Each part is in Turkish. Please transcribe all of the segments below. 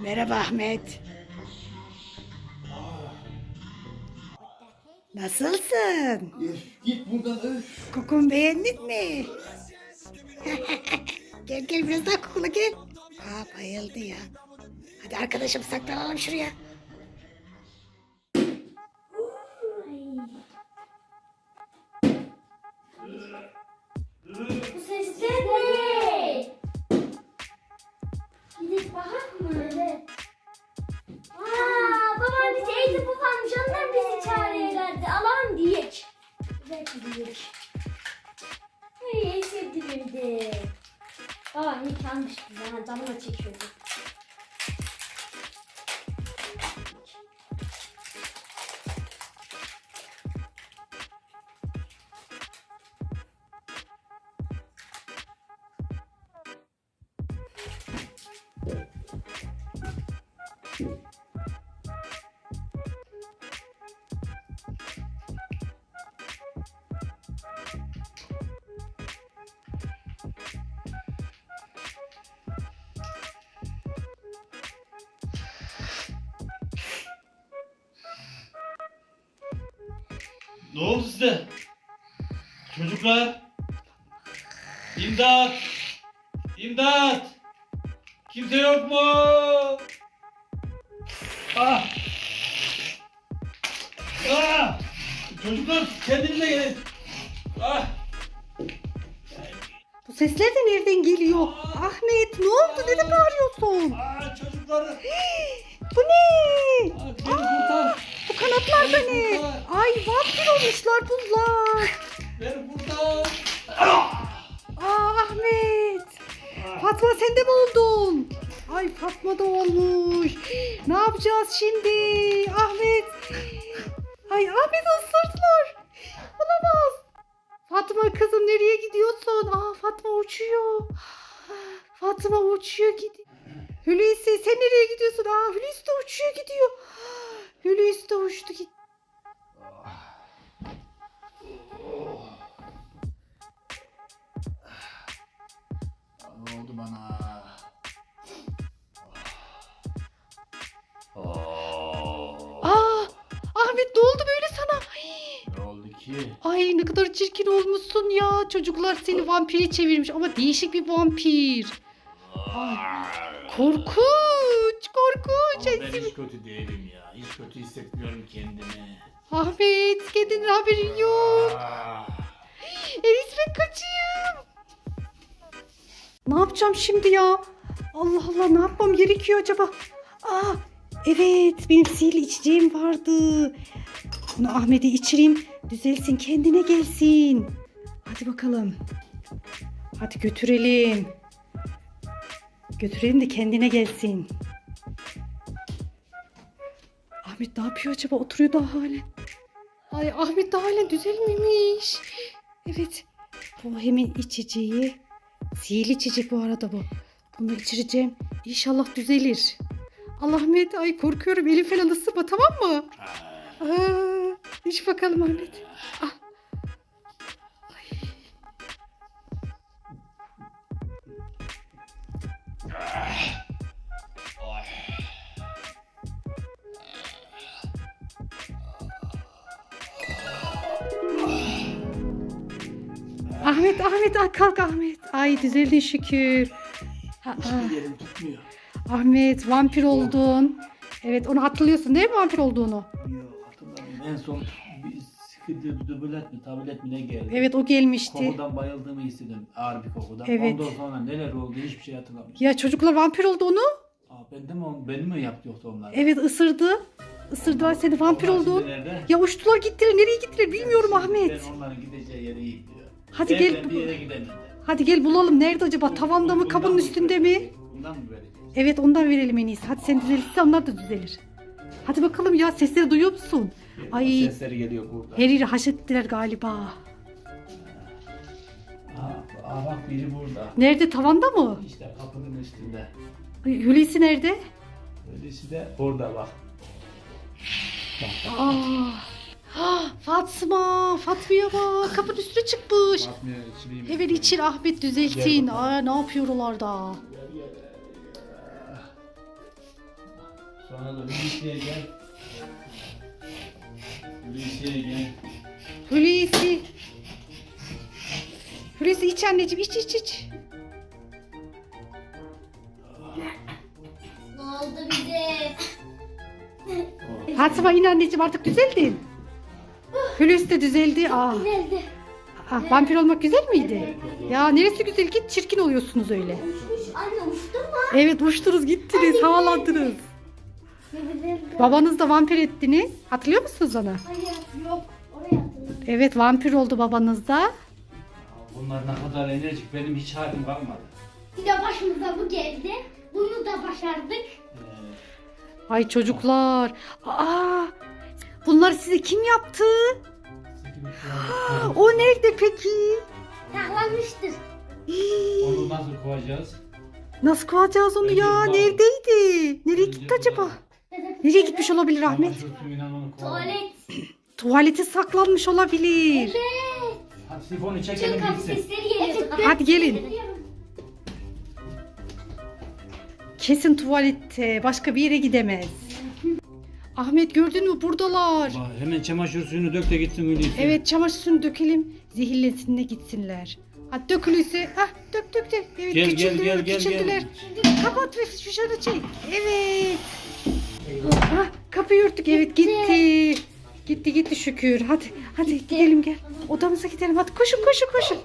Merhaba Ahmet. Nasılsın? Öf, git buradan öf. Kokunu beğendin mi? gel gel biraz daha kokula gel. Aa bayıldı ya. Hadi arkadaşım saklanalım şuraya. Bu sesler ne? Gidip bakar mı? Evet. Aa, babam bizi eğitip ufanmış. Onlar bizi çağırıyorlardı. Alan diyek. Evet diyek. Ay en sevdiğim de. Babam iyi kalmış bize. Ha, canıma çekiyordu. Ne oldu size? Çocuklar? İmdat! İmdat! Kimse yok mu? Ah! Ah! Çocuklar kendinize gelin. Ah! Bu sesler de nereden geliyor? Ahmet ne oldu? Neden bağırıyorsun? Ah çocuklar! Bu ne? Ah, beni kurtar! Bu kanatlar da ne? Ay vampir olmuşlar bunlar. Beni kurtar! Aa Ahmet. Fatma sen de mi oldun? Ay Fatma da olmuş. Ne yapacağız şimdi? Ahmet. Ay Ahmet ısırdılar. Olamaz. Fatma kızım nereye gidiyorsun? Aa Fatma uçuyor. Fatma uçuyor gidiyor. Hulusi sen nereye gidiyorsun? Aa Hulusi de uçuyor gidiyor. Hulusi de uçtu gitti. Ne oldu bana? Aa Ahmet ne oldu böyle sana? Ne oldu ki? Ay ne kadar çirkin olmuşsun ya. Çocuklar seni vampire çevirmiş ama değişik bir vampir. Ay, korkunç, korkunç. Ama Ay, ben hiç kötü değilim ya. Hiç kötü hissetmiyorum kendimi. Ahmet kendinin haberin yok. Ah, Elis ben kaçayım. Ne yapacağım şimdi ya? Allah Allah ne yapmam gerekiyor acaba? Aa, evet benim sihirli içeceğim vardı. Bunu Ahmet'e içireyim. Düzelsin kendine gelsin. Hadi bakalım. Hadi götürelim. Götürelim de kendine gelsin. Ahmet ne yapıyor acaba? Oturuyor daha halen. Ay Ahmet daha halen düzelmemiş. Evet. Bu hemen içeceği. Sihirli içecek bu arada bu. Bunu içireceğim. İnşallah düzelir. Allah Ahmet ay korkuyorum. Elim falan ısırma tamam mı? Aa, iç bakalım Ahmet. Ah. Ahmet, Ahmet, ay kalk Ahmet. Ay düzeldin şükür. Ha, ah. hiçbir yerim tutmuyor. Ahmet vampir oldun. Evet onu hatırlıyorsun değil mi vampir olduğunu? Yok hatırlamıyorum. En son bir sıkıntı dübület mi tablet mi ne geldi? Evet o gelmişti. Kokudan bayıldığımı hissettim. Ağır bir kokudan. Evet. Ondan sonra neler oldu hiçbir şey hatırlamıyorum. Ya çocuklar vampir oldu onu. Aa, ben de mi, beni mi yaptı yoksa onlar? Evet ısırdı. Isırdılar seni vampir Onlar oldun. nerede? Ya uçtular gittiler. Nereye gittiler bilmiyorum Ahmet. Ben onların gideceği iyi biliyorum. Hadi gel. bir yere gidemediler. Hadi gel bulalım. Nerede acaba? Tavanda mı? Kabının üstünde mi? Bundan mı vereceğiz? Evet ondan verelim en iyisi. Hadi sen düzelirse onlar da düzelir. Hadi bakalım ya sesleri duyuyor musun? Ay Sesleri geliyor burada. her yeri haşettiler galiba. Aa, bak biri burada. Nerede? Tavanda mı? İşte kapının üstünde. Ay, Hulusi nerede? Öylesi de orada bak. Bak bak. Aa, Ah, Fatma, Fatma'ya bak. Kapının üstüne çıkmış. Fatma'ya içireyim. Hemen içir Ahmet düzeltin. Aa, ne yapıyor oralarda? Sonra da Hulusi'ye gel. Hulusi'ye gel. Hulusi. Hulusi iç anneciğim iç iç iç. Ne oldu bize? Fatma in anneciğim artık düzeldin. Hulusi de düzeldi. Aa, Nerede? aa, vampir olmak güzel miydi? Ya neresi güzel git çirkin oluyorsunuz öyle. Uçmuş. Anne uçtu mu? Evet uçtunuz gittiniz havalandınız. Babanız da vampir ettiniz. Hatırlıyor musunuz onu? Hayır yok. Oraya. Evet vampir oldu babanız da. Bunlar ne kadar enerjik benim hiç halim kalmadı. Bir de başımıza bu geldi. Bunu da başardık. Ee, Ay çocuklar. Aa, bunlar size kim yaptı? O nerede peki? Saklanmıştır. Onu nasıl kovacağız? Nasıl kovacağız onu Önce ya? Neredeydi? Nereye Önce gitti acaba? Nereye gitmiş olabilir Ahmet? Onu kovalım. Tuvalet. Tuvalete saklanmış olabilir. Evet. Hadi sifonu çekelim kapı gitsin. sesleri geliyor. Hadi gelin. Kesin tuvalette. Başka bir yere gidemez. Ahmet gördün mü? Buradalar. Bak, Hemen çamaşır suyunu dök de gitsin Hulusi. Evet çamaşır suyunu dökelim. Zehirlensinler gitsinler. Hadi dök Hulusi. Hah dök dök dök. Evet Gel, gel, küçüldüler gel, gel, küçüldüler. Kapat ve şu şöyle çek. Evet. Hah kapıyı örttük. Evet gitti. Gitti gitti şükür. Hadi hadi gidelim gel. Odamıza gidelim. Hadi koşun koşun koşun.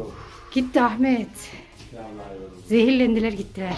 Of. Gitti Ahmet. Zehirlendiler gittiler.